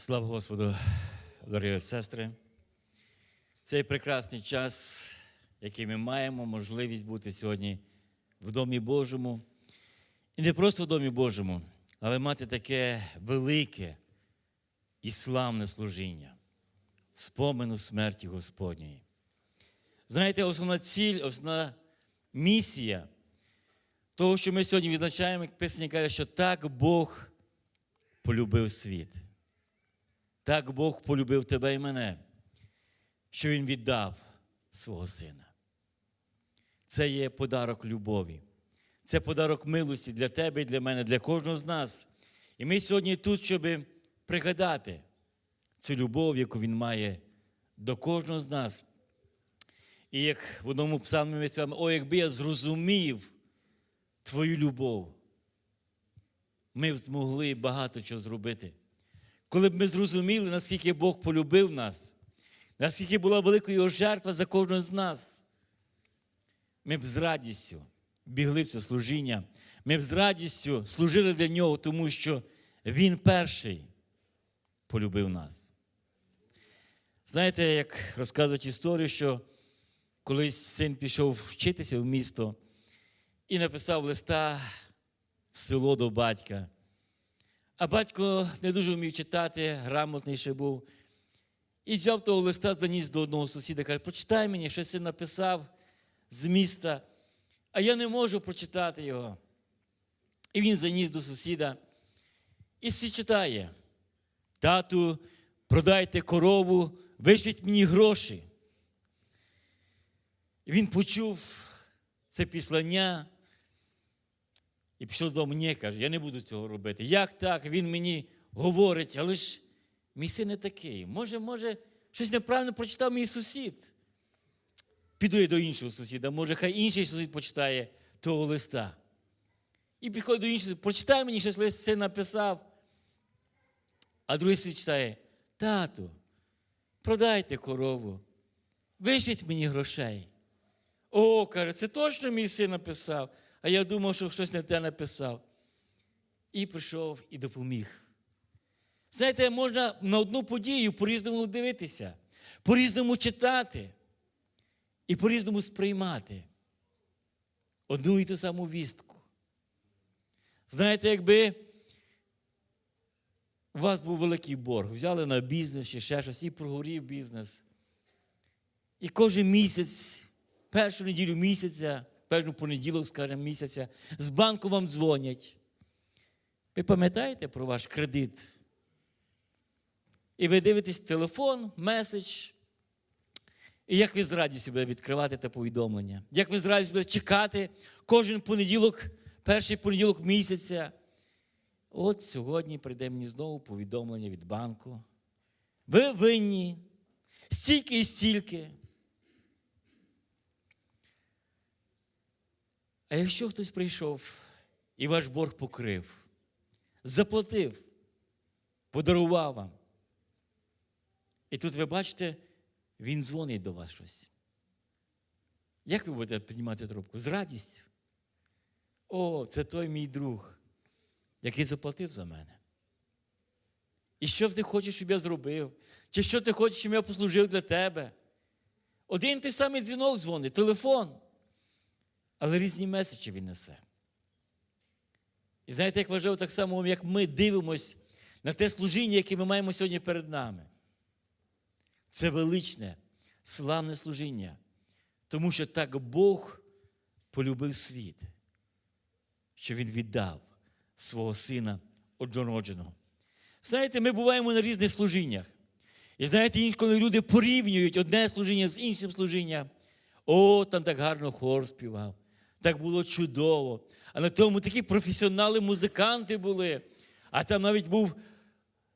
Слава Господу, дорогі сестри. Цей прекрасний час, який ми маємо можливість бути сьогодні в Домі Божому. І не просто в Домі Божому, але мати таке велике і славне служіння, спомену смерті Господньої. Знаєте, основна ціль, основна місія того, що ми сьогодні відзначаємо, як Писання каже, що так Бог полюбив світ. Так Бог полюбив тебе і мене, що Він віддав свого сина. Це є подарок любові. Це подарок милості для тебе і для мене, для кожного з нас. І ми сьогодні тут, щоб пригадати цю любов, яку Він має до кожного з нас. І як в одному псалмі ми співаємо, о, якби я зрозумів Твою любов, ми б змогли багато чого зробити. Коли б ми зрозуміли, наскільки Бог полюбив нас, наскільки була велика його жертва за кожного з нас, ми б з радістю бігли в це служіння, ми б з радістю служили для нього, тому що Він перший полюбив нас. Знаєте, як розказують історію, що колись син пішов вчитися в місто і написав листа в село до батька. А батько не дуже вмів читати, грамотний був. І взяв того листа, заніс до одного сусіда, каже, прочитай мені, щось він написав з міста, а я не можу прочитати його. І він заніс до сусіда і всі читає. Тату, продайте корову, вишліть мені гроші. І він почув це післання і пішов додому, ні, каже, я не буду цього робити. Як так? Він мені говорить, але ж мій син не такий. Може, може, щось неправильно прочитав мій сусід. Піду я до іншого сусіда, може, хай інший сусід почитає того листа. І підходить до іншого, прочитай мені, щось лист син написав. А другий сусід читає: тату, продайте корову, вишліть мені грошей. О, каже, це точно мій син написав. А я думав, що щось не те написав. І прийшов і допоміг. Знаєте, можна на одну подію по-різному дивитися, по-різному читати і по-різному сприймати одну і ту саму вістку. Знаєте, якби у вас був великий борг, взяли на бізнес чи ще щось, і прогорів бізнес. І кожен місяць, першу неділю місяця, певну понеділок, скажімо, місяця, з банку вам дзвонять. Ви пам'ятаєте про ваш кредит? І ви дивитесь телефон, меседж. І як ви з радістю будете відкривати те повідомлення? Як ви з радістю будете чекати кожен понеділок, перший понеділок місяця? От сьогодні прийде мені знову повідомлення від банку. Ви винні, стільки і стільки. А якщо хтось прийшов і ваш борг покрив, заплатив, подарував вам, і тут ви бачите, він дзвонить до вас щось. Як ви будете піднімати трубку? З радістю. О, це той мій друг, який заплатив за мене. І що ти хочеш, щоб я зробив? Чи що ти хочеш, щоб я послужив для тебе? Один той самий дзвінок дзвонить, телефон але різні меседжі він несе. І знаєте, як важливо так само, як ми дивимося на те служіння, яке ми маємо сьогодні перед нами. Це величне, славне служіння, тому що так Бог полюбив світ, що Він віддав свого сина однородженого. Знаєте, ми буваємо на різних служіннях. І знаєте, інколи люди порівнюють одне служіння з іншим служінням. О, там так гарно хор співав. Так було чудово. А на тому такі професіонали музиканти були. А там навіть був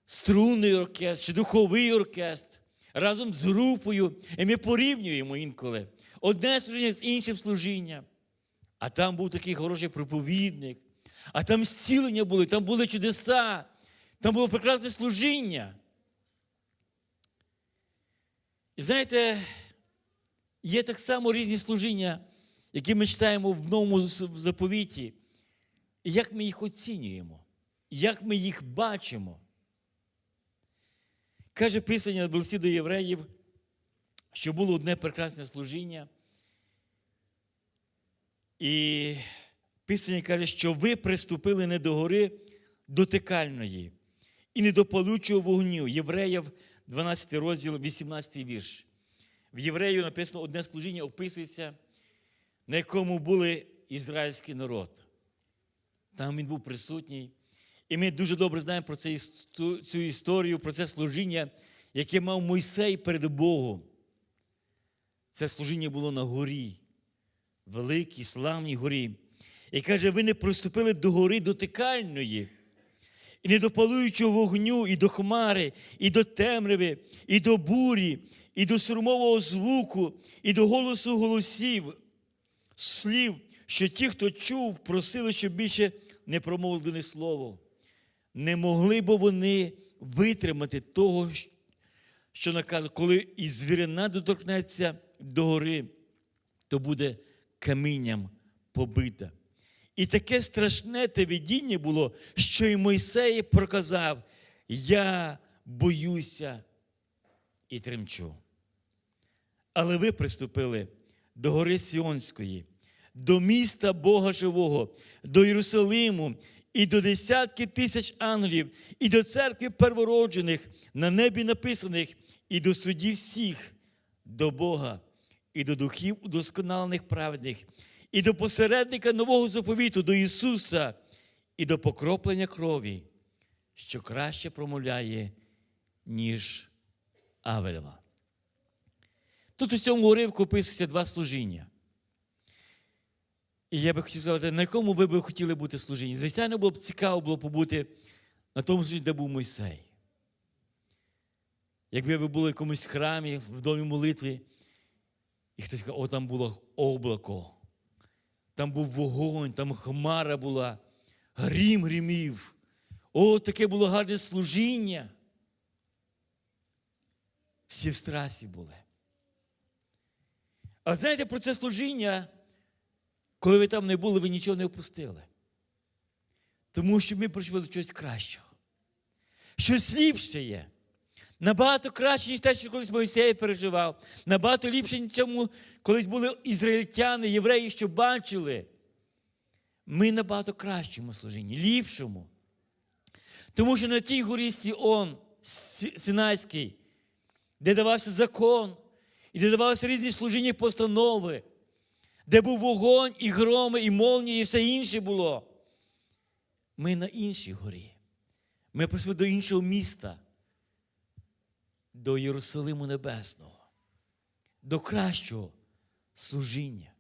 струнний оркестр чи духовий оркестр разом з групою. І ми порівнюємо інколи одне служіння з іншим служінням. А там був такий хороший проповідник, а там зцілення були, там були чудеса, там було прекрасне служіння. І знаєте, є так само різні служіння які ми читаємо в новому заповіті, як ми їх оцінюємо, як ми їх бачимо. Каже Писання в листі до євреїв, що було одне прекрасне служіння. І Писання каже, що ви приступили не до гори дотикальної і не до палючого вогню. Євреїв, 12 розділ, 18 вірш. В єврею написано одне служіння описується, на якому були ізраїльський народ. Там він був присутній. І ми дуже добре знаємо про цю історію, про це служіння, яке мав Мойсей перед Богом. Це служіння було на горі, великій, славній горі. І каже, ви не приступили до гори дотикальної, і не до палуючого вогню, і до хмари, і до темряви, і до бурі, і до сурмового звуку, і до голосу голосів, слів, що ті, хто чув, просили, щоб більше не промовили слово. Не могли б вони витримати того, що наказує, коли і звірина доторкнеться до гори, то буде камінням побита. І таке страшне те видіння було, що і Мойсей проказав: Я боюся і тремчу. Але ви приступили до гори Сіонської, до міста Бога Живого, до Єрусалиму і до десятки тисяч ангелів, і до церкви первороджених, на небі написаних, і до судів всіх, до Бога, і до духів удосконалених праведних, і до посередника нового заповіту, до Ісуса, і до покроплення крові, що краще промовляє, ніж Авелева. Тут у цьому уривку описується два служіння. І я би хотів сказати, на якому ви б хотіли бути служінні? Звичайно, було б цікаво було побути на тому служінні, де був Мойсей. Якби ви були в якомусь храмі, в домі молитві, і хтось сказав, о, там було облако, там був вогонь, там хмара була, грім грімів. О, таке було гарне служіння. Всі в страсі були. А знаєте, про це служіння, коли ви там не були, ви нічого не опустили. Тому що ми прийшли до чогось кращого. Щось ліпше є. Набагато краще, ніж те, що колись Моїсей переживав. Набагато ліпше, ніж чому колись були ізраїльтяни, євреї, що бачили. Ми набагато кращому служінні, ліпшому. Тому що на тій горі Сіон, Синайський, де давався закон, і де давалися різні служіння і постанови, де був вогонь, і громи, і молнії, і все інше було. Ми на іншій горі. Ми прийшли до іншого міста, до Єрусалиму Небесного, до кращого служіння.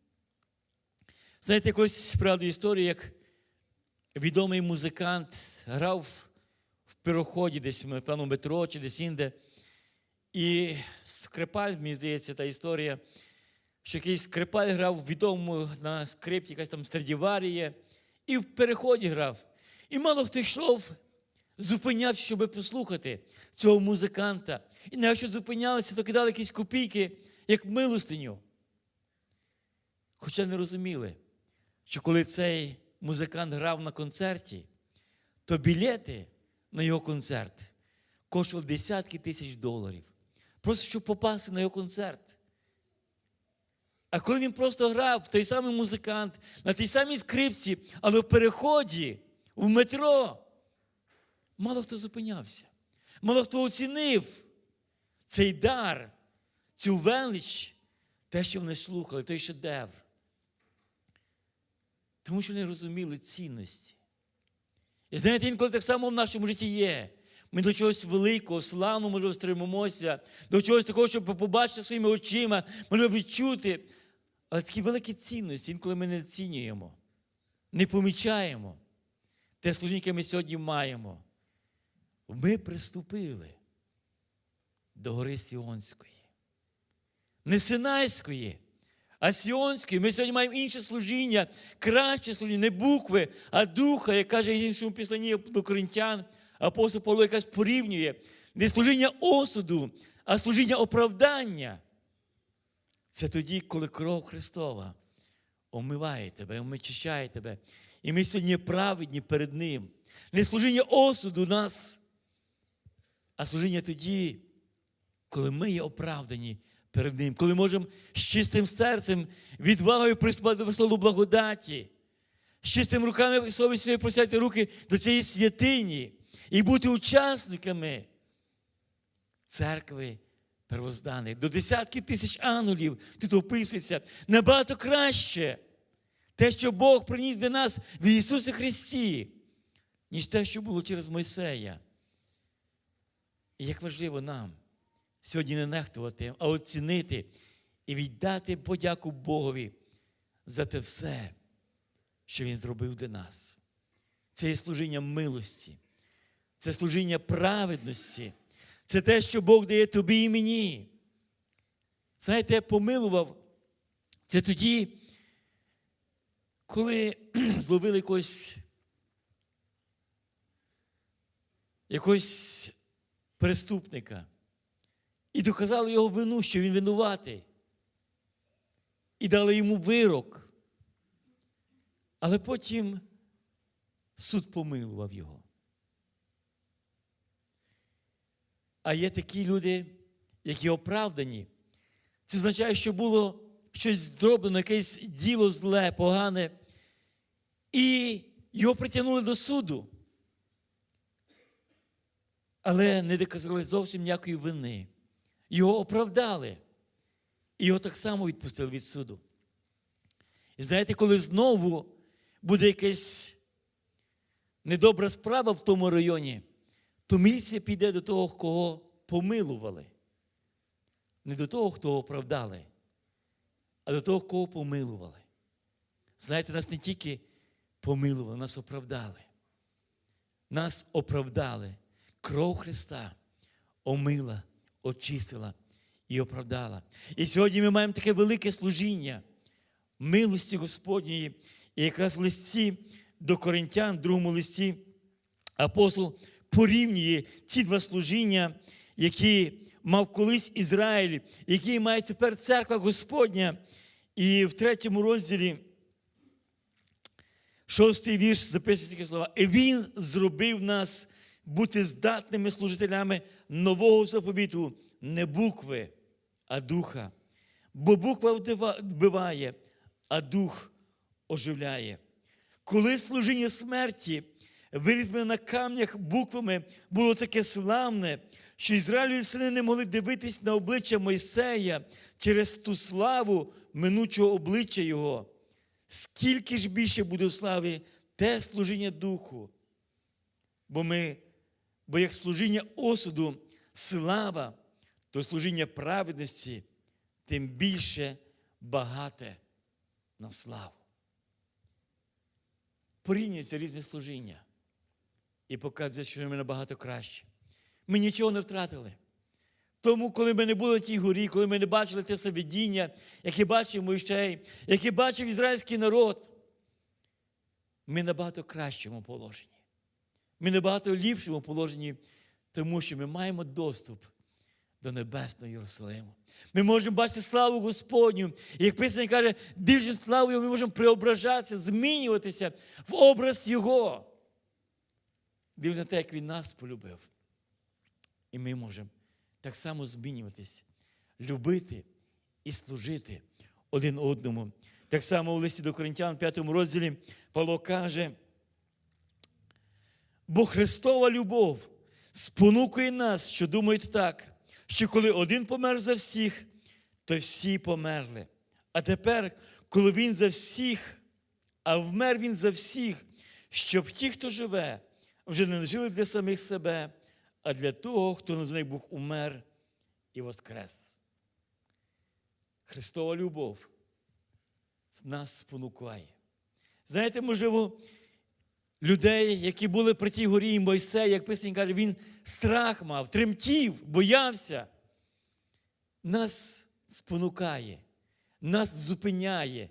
Знаєте, якось правду історію, як відомий музикант грав в пироході десь, певно, метро чи десь інде. І скрипаль, мені здається, та історія, що якийсь скрипаль грав відомому на скрипті, якась там Страдіварія, і в переході грав. І мало хто йшов, зупинявся, щоб послухати цього музиканта. І навіть якщо зупинялися, то кидали якісь копійки, як милостиню. Хоча не розуміли, що коли цей музикант грав на концерті, то білети на його концерт коштували десятки тисяч доларів. Просто щоб попасти на його концерт. А коли він просто грав, той самий музикант, на тій самій скрипці, але в переході, в метро, мало хто зупинявся. Мало хто оцінив цей дар, цю велич, те, що вони слухали, той шедевр. Тому що вони розуміли цінності. І знаєте, інколи так само в нашому житті є. Ми до чогось великого, славного, можливо, стримимося, до чогось такого, щоб побачити своїми очима, можливо, відчути. Але такі великі цінності, інколи ми не оцінюємо, не помічаємо те служіння, яке ми сьогодні маємо. Ми приступили до гори Сіонської. Не Синайської, а Сіонської. Ми сьогодні маємо інше служіння, краще служіння, не букви, а духа, як каже іншому післанні до коринтян, апостол Павло якась порівнює. Не служіння осуду, а служіння оправдання. Це тоді, коли кров Христова омиває тебе, омичищає тебе. І ми сьогодні праведні перед Ним. Не служіння осуду нас, а служіння тоді, коли ми є оправдані перед Ним, коли можемо з чистим серцем, відвагою приступати до престолу благодаті, з чистими руками і совістю просяти руки до цієї святині і бути учасниками церкви первозданих. До десятки тисяч ангелів тут описується набагато краще те, що Бог приніс для нас в Ісусі Христі, ніж те, що було через Мойсея. І як важливо нам сьогодні не нехтувати, а оцінити і віддати подяку Богові за те все, що Він зробив для нас. Це є служіння милості, це служіння праведності, це те, що Бог дає тобі і мені. Знаєте, помилував це тоді, коли зловили якогось, якогось преступника і доказали його вину, що він винуватий. І дали йому вирок. Але потім суд помилував його. А є такі люди, які оправдані. Це означає, що було щось зроблено, якесь діло зле, погане, і його притягнули до суду. Але не доказали зовсім ніякої вини. Його оправдали. І його так само відпустили від суду. І знаєте, коли знову буде якась недобра справа в тому районі, то міліція піде до того, кого помилували. Не до того, хто оправдали, а до того, кого помилували. Знаєте, нас не тільки помилували, нас оправдали. Нас оправдали. Кров Христа омила, очистила і оправдала. І сьогодні ми маємо таке велике служіння милості Господньої. І якраз в листі до Коринтян, другому листі, апостол порівнює ці два служіння, які мав колись Ізраїль, які має тепер церква Господня. І в третьому розділі, шостий вірш, записує такі слова. І він зробив нас бути здатними служителями нового заповіту, не букви, а духа. Бо буква вбиває, а дух оживляє. Коли служіння смерті, вирізблене на камнях буквами, було таке славне, що Ізраїлю і сини не могли дивитись на обличчя Мойсея через ту славу минучого обличчя Його. Скільки ж більше буде в славі те служіння духу? Бо ми, бо як служіння осуду, слава, то служіння праведності, тим більше багате на славу. Порівнюється різні служіння і показує, що ми набагато краще. Ми нічого не втратили. Тому, коли ми не були на тій горі, коли ми не бачили те все видіння, яке бачив Мойшей, яке бачив ізраїльський народ, ми набагато кращому положенні. Ми набагато ліпшому положенні, тому що ми маємо доступ до Небесного Єрусалиму. Ми можемо бачити славу Господню. Як Писання каже, більше славою ми можемо преображатися, змінюватися в образ Його. Дивно на те, як Він нас полюбив. І ми можемо так само змінюватись, любити і служити один одному. Так само у листі до Коринтян, 5 розділі, Павло каже, бо Христова любов спонукує нас, що думають так, що коли один помер за всіх, то всі померли. А тепер, коли Він за всіх, а вмер Він за всіх, щоб ті, хто живе, вже не жили для самих себе, а для того, хто за них був умер і воскрес. Христова любов нас спонукає. Знаєте, можливо, людей, які були при тій горі Мойсея, як Писання каже, він страх мав, тремтів, боявся. Нас спонукає, нас зупиняє.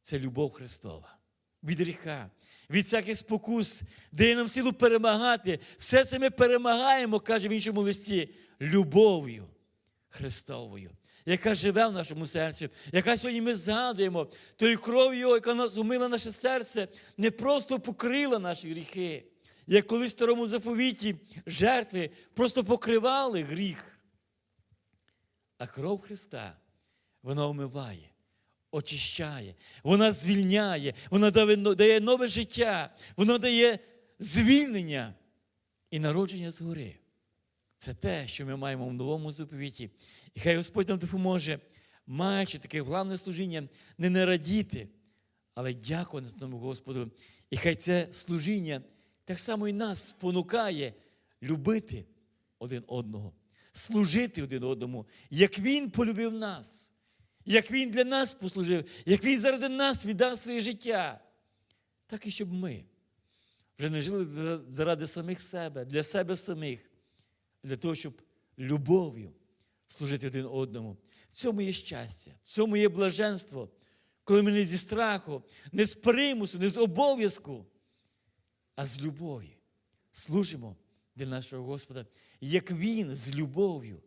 Це любов Христова. Від гріха, від всяких спокус, дає нам силу перемагати. Все це ми перемагаємо, каже в іншому листі, любов'ю Христовою, яка живе в нашому серці, яка сьогодні ми згадуємо, тою кров'ю, яка нас умила наше серце, не просто покрила наші гріхи, як колись в старому заповіті жертви просто покривали гріх. А кров Христа, вона омиває, очищає, вона звільняє, вона дає нове життя, вона дає звільнення і народження згори. Це те, що ми маємо в новому заповіті. І хай Господь нам допоможе, маючи таке головне служіння, не нарадіти, але дякувати тому Господу. І хай це служіння так само і нас спонукає любити один одного, служити один одному, як Він полюбив нас, як Він для нас послужив, як Він заради нас віддав своє життя, так і щоб ми вже не жили заради самих себе, для себе самих, для того, щоб любов'ю служити один одному. В цьому є щастя, в цьому є блаженство, коли ми не зі страху, не з примусу, не з обов'язку, а з любові служимо для нашого Господа, як Він з любов'ю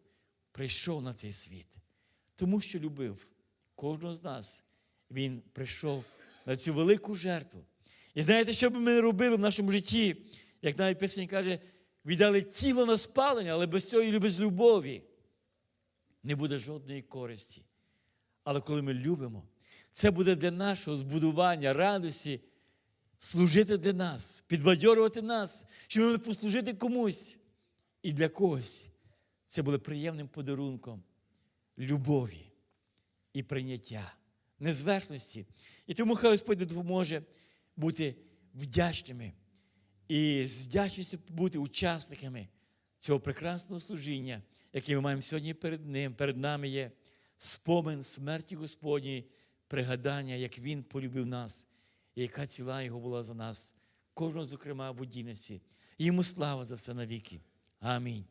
прийшов на цей світ. Тому що любив кожного з нас, Він прийшов на цю велику жертву. І знаєте, що б ми не робили в нашому житті, як навіть Писання каже, віддали тіло на спалення, але без цього і без любові не буде жодної користі. Але коли ми любимо, це буде для нашого збудування, радості, служити для нас, підбадьорювати нас, щоб ми могли послужити комусь. І для когось це буде приємним подарунком любові і прийняття, незверхності. І тому хай Господь допоможе бути вдячними і з вдячністю бути учасниками цього прекрасного служіння, яке ми маємо сьогодні перед Ним, перед нами є спомин смерті Господньої, пригадання, як Він полюбив нас, і яка ціла Його була за нас, кожного, зокрема, в одінності. Йому слава за все навіки. Амінь.